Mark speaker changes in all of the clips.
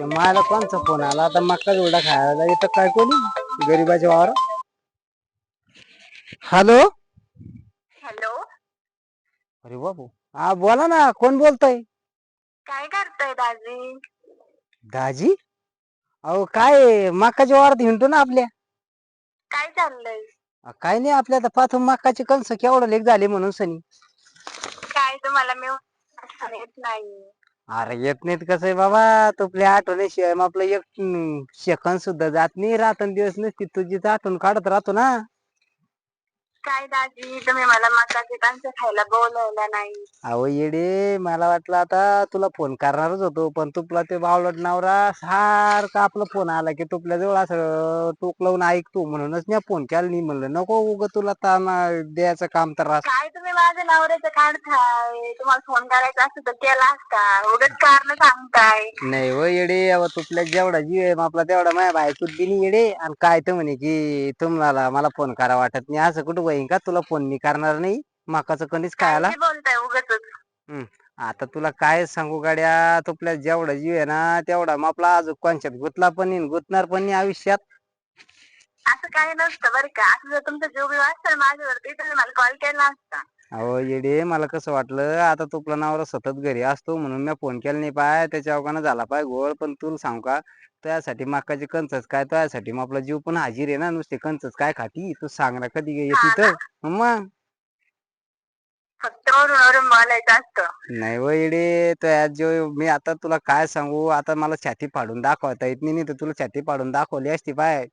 Speaker 1: ते मला कोणचा फोन आला? आता मक्का जोडा खायला येतं काय कोणी? गरीबाच्या वावर हॅलो
Speaker 2: हॅलो
Speaker 1: अरे बाबू. हा बोला ना कोण बोलतय?
Speaker 2: काय करताय दाजी?
Speaker 1: दाजी? अहो काय मक्काच्या वावरात हिंडतो ना आपल्या.
Speaker 2: काय चाललंय?
Speaker 1: अ, काय नाही आपल्या आता पाथून मक्काचे कणस केवढं लेख झाले म्हणून सनी.
Speaker 2: काय तुम्हाला मी येत नाही.
Speaker 1: अरे येत नाहीत कसं आहे बाबा. तुपल्या आठवण्याशिवाय मग आपलं एक सेकंद सुद्धा जात नाही. रात्र दिवस नसती तुझी आठवण काढत राहतो ना.
Speaker 2: काय दाजी? तुम्ही मला मकाचे कांच खायला बोलवलं नाही.
Speaker 1: अहो येडे मला वाटलं आता तुला फोन करणारच होतो पण तुपला ते बावलट नवरा सारखा आपला फोन आला की तुपल्या जवळ असं टोक लावून ऐकतो म्हणूनच मी फोन केला नाही. म्हणलं नको उग तुला ताना द्यायचं काम तर राहत.
Speaker 2: काय तुम्ही माझ्या नवऱ्याचं काढताय? तुम्हाला फोन करायचा असतं तर केला असता. उगाच कारण सांगताय.
Speaker 1: नाही हो येडे अहो तुपल्या जेवढा जीव आहे आपला तेवढा माझ्या बायकोत बी नाही येडे. आणि काय तर म्हणे की तुम्हाला मला फोन करा वाटत नाही. असं कुठं होईन का? तुला फोन मी करणार नाही. मकाचं कणीच
Speaker 2: काय
Speaker 1: खायला.
Speaker 2: ते बोलताय उगाच
Speaker 1: आता तुला काय सांगू गाड्या? तुपल्या जेवढा जीव आहे ना तेवढा मग आपला अजून कोणच्यात? गुतला पण नाही गुतणार पण नाही आयुष्यात.
Speaker 2: असं काही नसतं बरं का. असं जर तुमचा जीव बी वाचतं माझ्यावरती तर मला कॉल केला असता.
Speaker 1: अहो येडे मला कसं वाटलं आता तुपला नवरा सतत घरी असतो म्हणून मी फोन केला नाही पाय. त्याच्या अवघानं झाला पाय गोळ पण तुला सांगू का त्यासाठी मकाचे कंचच काय? त्यासाठी मग आपला जीव पण हाजीर आहे ना नुसते कंचच काय खाती? तू सांग ना कधी येते तर. मग
Speaker 2: फक्त वरून वरून बोलायचं असतं.
Speaker 1: नाही व येडे तर जो मी आता तुला काय सांगू? आता मला छाती फाडून दाखवता येत नाही तर तुला छाती फाडून दाखवली असती पाय.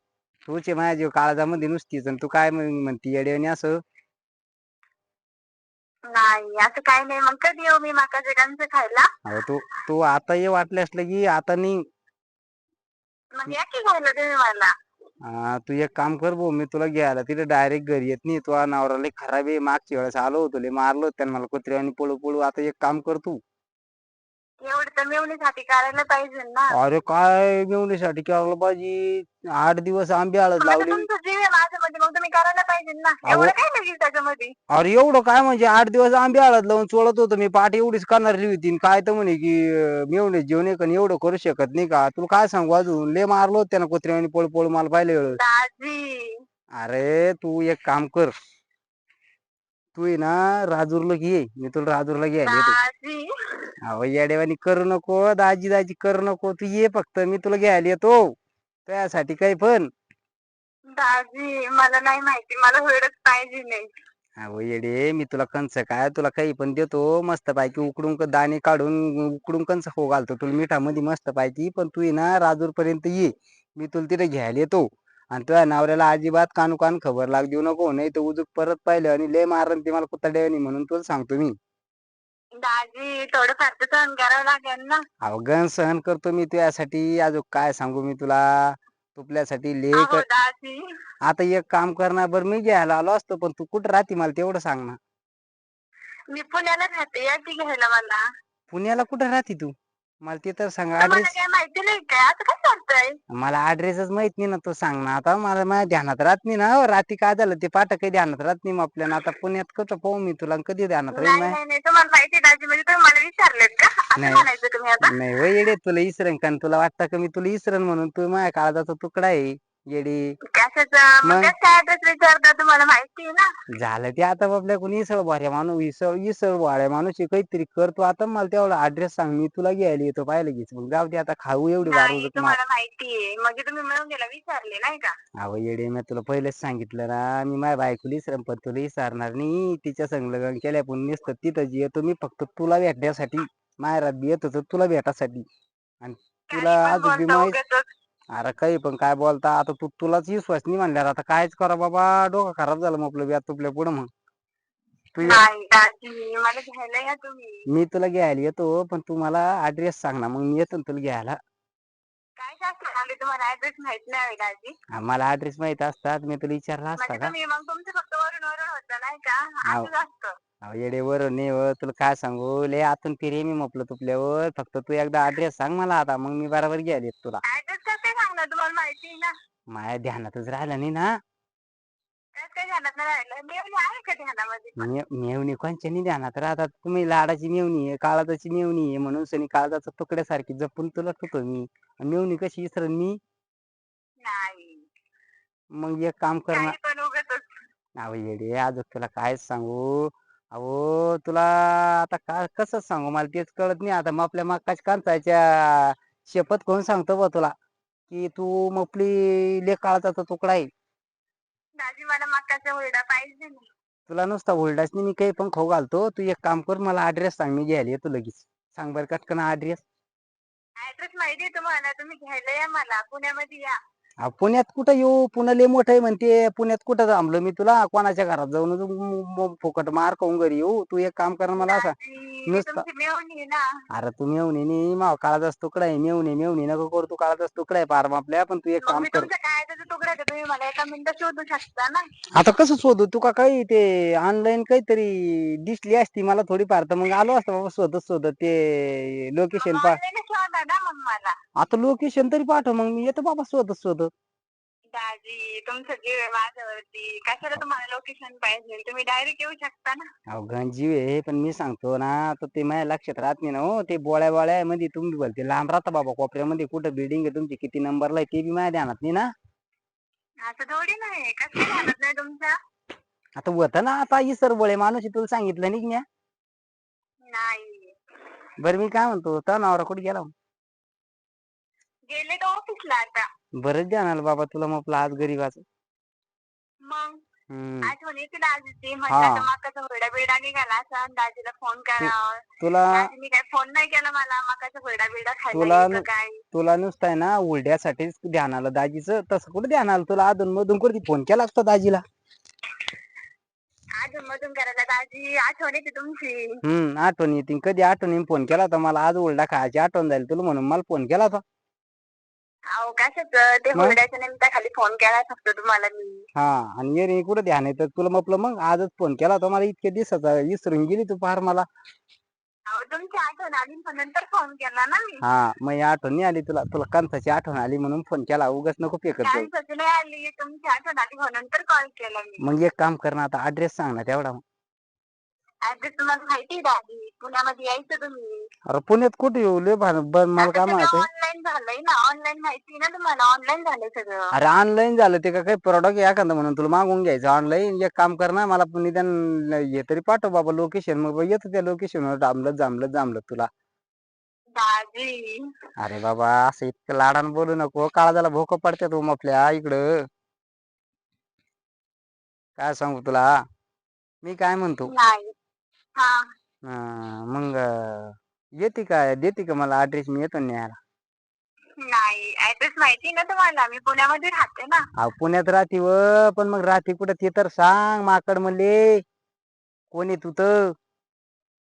Speaker 1: तूच आहे माझ्या जीव काळजामध्ये नुसतीच आणि तू काय म्हण- म्हणती येडे असं?
Speaker 2: नाही असं काही नाही. मग कधी येऊ मी मकाचे कांच खायला?
Speaker 1: अहो तू तू आता ये वाटले असलं की आता नाही
Speaker 2: मग या की खायला तुम्ही मला?
Speaker 1: हा, तू एक काम कर भाऊ मी तुला घ्यायला तिथे डायरेक्ट घरी येत नाही. तुझा नवरा लय खराब आहे. मागच्या वेळेस आलो होतो लय मारलो होतं त्यानं मला कुत्र्याने पळू पळू. आता एक काम कर तू.
Speaker 2: तर मिळवण्यासाठी करायला पाहिजे ना.
Speaker 1: अरे काय मिळवण्यासाठी केलं पाहिजे आठ दिवस आंबे हळद
Speaker 2: मग आता
Speaker 1: लावली.
Speaker 2: तुमचं जीव आहे माझ्यामध्ये मग तुम्ही करायला पाहिजे ना.
Speaker 1: अहो.
Speaker 2: एवढं काय लगेच त्याच्यामध्ये?
Speaker 1: अरे एवढं काय म्हणजे? आठ दिवस आंबे हळद लावून चोळत होतो मी. पाठ एवढीच करणारी होती आणि काय तर म्हणे की मेवणे जेवणे पण एवढं करू शकत नाही का? तुला काय सांगू अजून? लय मारलो होतं त्यानं कुत्र्याने पळ पळ मला पाहिले
Speaker 2: दाजी.
Speaker 1: अरे तू एक काम कर. तू आहे ना राजूरला घे. मी तुला राजूरला घ्यायला येतो.
Speaker 2: दाजी.
Speaker 1: अहो येडेवानी करू नको दाजी दाजी करू नको तू ये फक्त मी तुला घ्यायला येतो. त्यासाठी काही पण.
Speaker 2: दाजी मला नाही माहिती मला वेळच पाहिजे नाही.
Speaker 1: अहो येडे मी तुला कंच काय तुला काही पण देतो मस्त पैकी उकडून क- दाणे काढून उकडून कंच हो घालतो. तुला मिठामध्ये मस्त पैकी पण तू ये ना राजूर पर्यंत ये. मी तुला तिथे घ्यायला येतो. आणि तुझ्या नवऱ्याला अजिबात कानू कान खबर लाग देऊ नको नाही तर उजूक परत पाहिलं आणि लय मारन ते मला कुत्ता म्हणून तुला सांगतो मी.
Speaker 2: दाजी थोडंफार तर सहन करावं लागेल ना.
Speaker 1: सहन करतो मी तुझ्यासाठी अजून काय सांगू मी तुला? तुपल्यासाठी लेख
Speaker 2: अहो दाजी.
Speaker 1: आता एक काम करणार बरं मी घ्यायला आलो असतो पण तू कुठं राहते मला तेवढं सांग ना.
Speaker 2: मी पुण्याला राहते या की घ्यायला मला?
Speaker 1: पुण्याला कुठं राहते तू? मला ते तर सांग
Speaker 2: तुम्हाला
Speaker 1: ऍड्रेस
Speaker 2: काय माहिती नाही काय? असं काय चालतंय
Speaker 1: मला ऍड्रेसच माहीत नाही ना तू सांग ना. आता मला माझ्या ध्यानात राहत नाही ना. हो, रात्री काय झालं? ते पाठ काही ध्यानात राहत नाही मग आपल्याला. आता पुण्यात कसं पाहू मी तुला आणि कधी ध्यानात राहील
Speaker 2: नाही
Speaker 1: नाही
Speaker 2: नाही नाही. तुम्हाला माहिती दाजी म्हणजे तुम्ही मला विचारलेत का? असं
Speaker 1: नाही.
Speaker 2: म्हणायचं तुम्ही आता.
Speaker 1: नाही हो येडे तुला इसरण. कारण तुला वाटतं का मी तुला इसरण म्हणून? तू माझ्या काळजाचा तुकडा आहे येडी.
Speaker 2: कशाचं
Speaker 1: मग?
Speaker 2: मग? काय ऍड्रेस विचारता तुम्हाला माहिती आहे ना?
Speaker 1: झालं ते आता आपल्या कोणी इसळ भाऱ्या माणूस इसळ इसळ भाड्या माणूस आहे, काहीतरी करतो आता मला तेवढा ऍड्रेस सांग मी तुला घ्यायला येतो पाहिलं घेच मग जाऊ दे आता खाऊ एवढी
Speaker 2: नाही
Speaker 1: मार
Speaker 2: तुम्हाला. माहिती आहे. म्हणजे तुम्ही मिळून गेला विचारले नाही का?
Speaker 1: अहो येडे मी तुला पहिलेच सांगितलं ना मी माझ्या बायकोला इसरण पण तुला विसरणार नाही. तिच्या संग लग्न केल्या पण नसतं तिथं जी येतो मी फक्त तुला भेटण्यासाठी माहेरात बी येत होतो तुला भेटासाठी. आणि तुला
Speaker 2: काही पण
Speaker 1: अजून बी
Speaker 2: बोलता
Speaker 1: माहीत
Speaker 2: उगाचच.
Speaker 1: अरे काही पण काय बोलता आता तू तुलाच विश्वास नाही म्हणल्यावर आता कायच करा बाबा डोकं खराब झालं मग आपलं बी तुपल्या पुढं मग. तू ये-
Speaker 2: नाही दाजी मला घ्यायला या तुम्ही.
Speaker 1: मी तुला घ्यायला येतो पण तू मला ऍड्रेस सांग ना मग मी येतो ना तुला घ्यायला.
Speaker 2: काय शास्त्र आले तुम्हाला ऍड्रेस माहीत नाही दाजी.
Speaker 1: हा, मला ऍड्रेस माहीत असतात मी तुला विचारला असता
Speaker 2: म्हणजे
Speaker 1: का?
Speaker 2: तुम्ही मग तुमचं फक्त वरून वरून होतं नाही का?
Speaker 1: हाव.
Speaker 2: असंच असतं.
Speaker 1: अहो, येडे वर नाही व तुला काय सांगू? लय आतून फिरे मी म्हटलं तुपल्यावर फक्त तू एकदा ऍड्रेस सांग मला आता मग मी बरोबर घ्यायला येतो तुला.
Speaker 2: ऍड्रेस ना?
Speaker 1: माझ्या ध्यानातच राहिलं नाही ना.
Speaker 2: त्यात काही ध्यानात नाही राहिलं? मेवणी आहे का ध्यानामध्ये? पण?
Speaker 1: मे- मेवणी कोणच्या नाही ध्यानात? राहतात तुम्ही लाडाची मेवणी आहे काळाची मेवणी आहे म्हणून सनी काळजाचा तुकड्यासारखी जपून तुला ठेवतो मी. आणि मेवणी कशी विसरण मी?
Speaker 2: नाही.
Speaker 1: मग एक काम कर ना.
Speaker 2: काही पण उगतच.
Speaker 1: अहो येडे आज तुला काय सांगू? अहो तुला आता काय कसं सांगू? मला तेच कळत नाही. आता मग आपल्या मक्काच्या कांचाच्या शपथ कोण सांगतो बा तुला. की तू मपली ले काळाचा तुकडा आहे.
Speaker 2: दाजी मला मकाचा हुरडा पाहिजे ना
Speaker 1: तुला नुसता होल्डाच नाही मी काही पण खाऊ घालतो. तू एक काम कर मला ऍड्रेस सांग मी घ्यायला येतो लगेच. सांग बरं कटकन ऍड्रेस
Speaker 2: ऍड्रेस माहिती आहे तुम्हाला तुम्ही घ्यायला या मला. पुण्यामध्ये या.
Speaker 1: अहो, पुण्यात कुठं येऊ? पुणे लय मोठं आहे म्हणते. पुण्यात कुठं थांबलो मी तुला? कोणाच्या घरात जाऊन तू म- म- फुकट मार खाऊन घरी येऊ. तू एक काम कर ना मला असं.
Speaker 2: मी
Speaker 1: नुसतं-
Speaker 2: तुमची मेवणी आहे ना.
Speaker 1: अरे तू मेवणी नाही. माव काळाचाच तुकडा आहे. मेवणी मेवणी नको करू. तू काळाचाच तुकडा आहे पार आपल्या. पण तू एक काम
Speaker 2: मी
Speaker 1: कर.
Speaker 2: तुमच्या काय त्याचा तुकडा आहे, तुम्ही मला एका मिनिटात शोधू शकता ना?
Speaker 1: आता कसं शोधू? तुका काही ते ऑनलाईन काहीतरी दिसली असती मला थोडीफार. तर मग आलो असतं बाबा शोधत शोधत. ते लोकेशन पा
Speaker 2: ऑनलाईन ना मग मला.
Speaker 1: आता लोकेशन तरी पाठव मग मी येतो बाबा शोधत शोधत.
Speaker 2: दाजी तुमचं जीव आहे माझ्यावरती. कशाला तुम्हाला लोकेशन पाहिजे? तुम्ही डायरेक्ट येऊ शकता ना.
Speaker 1: अहो गंजीव आहे पण मी सांगतो ना तर ते माझ्या लक्षात राहत नाही ना हो. ते बोळ्या बोळ्या मध्ये तुम्ही बोलते लांब राहता बाबा कोपऱ्यामध्ये. कुठं बिल्डिंग आहे तुमची किती नंबरला आहे ते बी माझ्या ध्यानात नाही ना.
Speaker 2: असं थोडी नाही कसं ध्यानात नाही तुमच्या
Speaker 1: आता होतं ना आता माणूस आहे, तुला सांगितलं नाही की म्या?
Speaker 2: नाही
Speaker 1: बरं मी काय म्हणतो तर नवरा कुठे गेला?
Speaker 2: गेले ऑफिसला आता.
Speaker 1: बरंच ध्यानाला बाबा तुला मग आज गरीबाचं
Speaker 2: मग?
Speaker 1: हम्म.
Speaker 2: आठवण येते दाजीची
Speaker 1: हा.
Speaker 2: म्हटलं तर मकाचा हुरडा बिरडा निघाला असा दाजीला फोन करावा.
Speaker 1: तुला
Speaker 2: दाजीने काय फोन नाही केला मला. मकाचा हुरडा बिरडा खायला
Speaker 1: तुला न-
Speaker 2: काय?
Speaker 1: तुला नुसतं आहे ना उलड्यासाठीच ध्यान आलं दाजीचं तसं कुठं ध्यान आलं तुला अधून मधून कुठे फोन केला असता दाजीला?
Speaker 2: अजून मधून करायला दाजी आठवण येते तुमची.
Speaker 1: हम्म आठवण येते. कधी आठवणी फोन केला होता मला. आज उलडा खायची आठवण झाली तुला म्हणून मला फोन केला होता.
Speaker 2: अहो कशाच? ते
Speaker 1: मग?
Speaker 2: हुरड्याच्या निमित्ताखाली फोन केला फक्त तुम्हाला मी.
Speaker 1: हा आणि ये रे कुठं ध्यान येतं तुला म्हटलं मग आजच फोन केला होता. मला इतक्या दिवसाचा विसरून गेली तू फार मला.
Speaker 2: अहो तुमची आठवण आली पण नंतर फोन केला ना मी.
Speaker 1: हा मग ही आठवण नाही आली तुला तुला कंसाची आठवण आली म्हणून फोन केला. उगाच नको
Speaker 2: कॅन्सरची नाही आली तुमची आठवण आली म्हणून तर कॉल केला मी.
Speaker 1: मग एक काम कर ना आता ऍड्रेस सांग ना तेवढा.
Speaker 2: ऍड्रेस तुम्हाला माहिती आहे दादी पुण्यामध्ये यायचं तुम्ही.
Speaker 1: अरे पुण्यात कुठे येऊ? लय भान बन मला काय माहिती?
Speaker 2: ऑनलाईन झालंय ना. ऑनलाईन माहिती आहे ना तुम्हाला. ऑनलाईन झालंय सगळं.
Speaker 1: अरे ऑनलाईन झालं ते का काही प्रॉडक्ट एखादं म्हणून तुला मागून घ्यायचं. ऑनलाईन एक काम कर ना. मला पण निदान हे तरी पाठव बाबा लोकेशन मग येतो त्या लोकेशनवर जांभलं जांभलं जांभलं तुला. अरे बाबा असं इतकं लाडानं बोलू नको. काळजाला भोक पडतात हो आपल्या इकडं. काय सांगू तुला? मी काय म्हणतो?
Speaker 2: नाही. हा.
Speaker 1: मग येते का? देते का मला ऍड्रेस मी येतो न्यायला.
Speaker 2: नाही ऍड्रेस माहिती आहे ना तुम्हाला? मी पुण्यामध्ये राहते ना.
Speaker 1: अहो, पुण्यात राहते व पण मग राहते कुठं? ते तर सांग माकड म्हणले कोणी तू तर?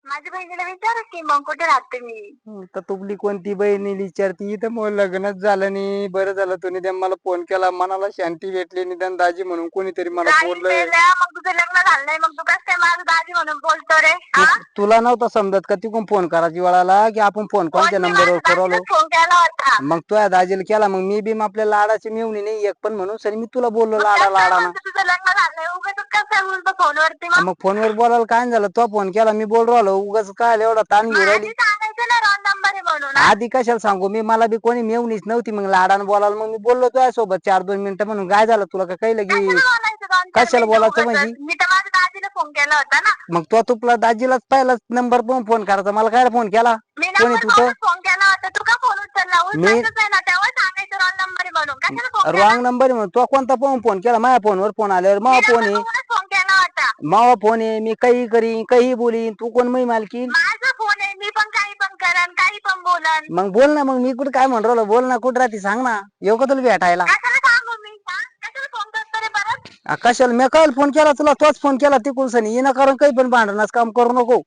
Speaker 2: माझ्या बहिणीला विचारा की मग कुठे राहते मी?
Speaker 1: हं, तर तुपली कोणती बहिणी विचारती? तर मग लग्नच झालं नाही. बरं झालं तू निदान मला फोन केला. मनाला शांती भेटली निदान दाजी म्हणून. कोणीतरी मला बोललं.
Speaker 2: मग तुझं लग्न झालं नाही. मग तू कसं काय माझं दाजी म्हणून बोलतो रे? हा?
Speaker 1: तुला नव्हतं समजत का? तिकडून फोन करायची वेळाला की आपण फोन कोणत्या
Speaker 2: कोणी
Speaker 1: नंबरवर करवलो
Speaker 2: दाजीला फोन केला होता?
Speaker 1: मग तुझ्या दाजीला केला. मग मी बी आपल्या लाडाची मिळवणी नाही एक पण म्हणून. सर मी तुला बोललो
Speaker 2: मग
Speaker 1: लाडा
Speaker 2: कसं काय
Speaker 1: लाडाना
Speaker 2: म्हणतो तुझं लग्न झालंय उगाच कसं काय बोलतो फोनवरती मग?
Speaker 1: मग फोनवर बोलायला काय झालं? तो फोन केला मी बोल राहिलो. उगाच काय एवढा ताण घेऊ राहिली
Speaker 2: आधी सांगायचं ना रॉंग नंबर आहे म्हणून?
Speaker 1: आधी कशाला सांगू? मी मला बी कोणी मेवणीच नव्हती. मग लाडानं बोलायला मग मी बोललो तुझ्या सोबत चार दोन मिनिटं म्हणून. काय झालं तुला का काही लगी
Speaker 2: कशाला बोलायचं दोन चार
Speaker 1: कशाला
Speaker 2: मिनिटं
Speaker 1: बोलायचं
Speaker 2: उगाचच?
Speaker 1: म्हणजे?
Speaker 2: मी तर माझ्या दाजीला फोन केला होता ना.
Speaker 1: मग तो तुला दाजीलाच पहिलाच नंबर पण फोन करायचा. मला काय फोन केला?
Speaker 2: मी
Speaker 1: कोणी
Speaker 2: नंबर
Speaker 1: तुझं?
Speaker 2: फोन केला होता? तू का फोन उचलला? उचलायचंच आहे ना. तेव्हा सांगायचं रॉंग नंबर आहे म्हणून. फोन
Speaker 1: तो कोणता पण फोन केला? माझ्या फोनवर फोन आल्यावर. मावा फोन आहे.
Speaker 2: फोन केला होता?
Speaker 1: मावा फोन आहे. मी काही करीन काही बोलीन. तू कोण मै
Speaker 2: माझा फोन आहे. मी पण काही पण करन काही पण बोलन.
Speaker 1: मग बोल ना. मग मी कुठं काय म्हणून राहिलो? बोल ना. कुठं राहते? सांग ना. येऊ का तुला भेटायला?
Speaker 2: कशाला सांगू मी? कशाला फोन करतो रे परत?
Speaker 1: आ, कशाला? मी काय फोन केला तुला. तोच फोन केला तिकडून सनी. येणं कारण काही पण भांडणाचं काम करू नको.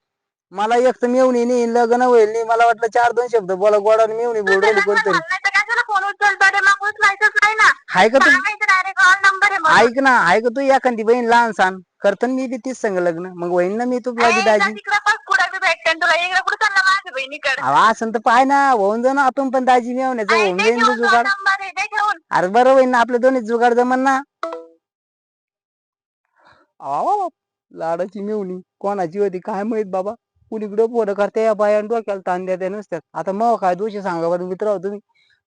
Speaker 1: मला एक तर मेवणी नाही लग्न होईल नाही. मला वाटलं चार दोन शब्द बोला. गोडा मेवणी बोल राहिली कोणतरी
Speaker 2: झालं नाही तर कशाला फोन उचलतो रे मग उचलायचंच नाही ना
Speaker 1: हाय का तू?
Speaker 2: डायरेक्ट नंबर आहे म्हणून.
Speaker 1: ऐक ना ऐक तू? एखादी बहीण लहान सांग करतो ना मी बी तीच संग लग्न. मग होईन ना मी
Speaker 2: ए, जा
Speaker 1: दाजी.
Speaker 2: तिकडं बस कुठं बी भेटते तुला इकडे कुठं चालला माझ्या बहिणीकडे.
Speaker 1: अहो, असं तर पाय ना होऊन जाऊ ना आपण पण दाजी मेवण्याचं होऊन
Speaker 2: ते
Speaker 1: जाईन जुगाड.
Speaker 2: नंबर आहे ते घेऊन.
Speaker 1: अरे बरं होईन ना आपलं दोन्ही जुगाड जमन ना. लाडाची मेवणी कोणाची होती काय माहीत बाबा? कुणीकडे फोन करते या बाया डोक्याला ताण द्या नुसत्यात. आता मग काय दोषी सांगा बरं मित्र आहो तुम्ही.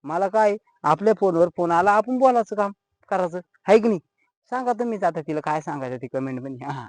Speaker 1: मला काय आपल्या फोनवर फोन आला आपण बोलायचं काम करायचं. हाय की नाही? सांगा तुम्हीच आता तिला काय सांगायचं ती कमेंटमध्ये. हा.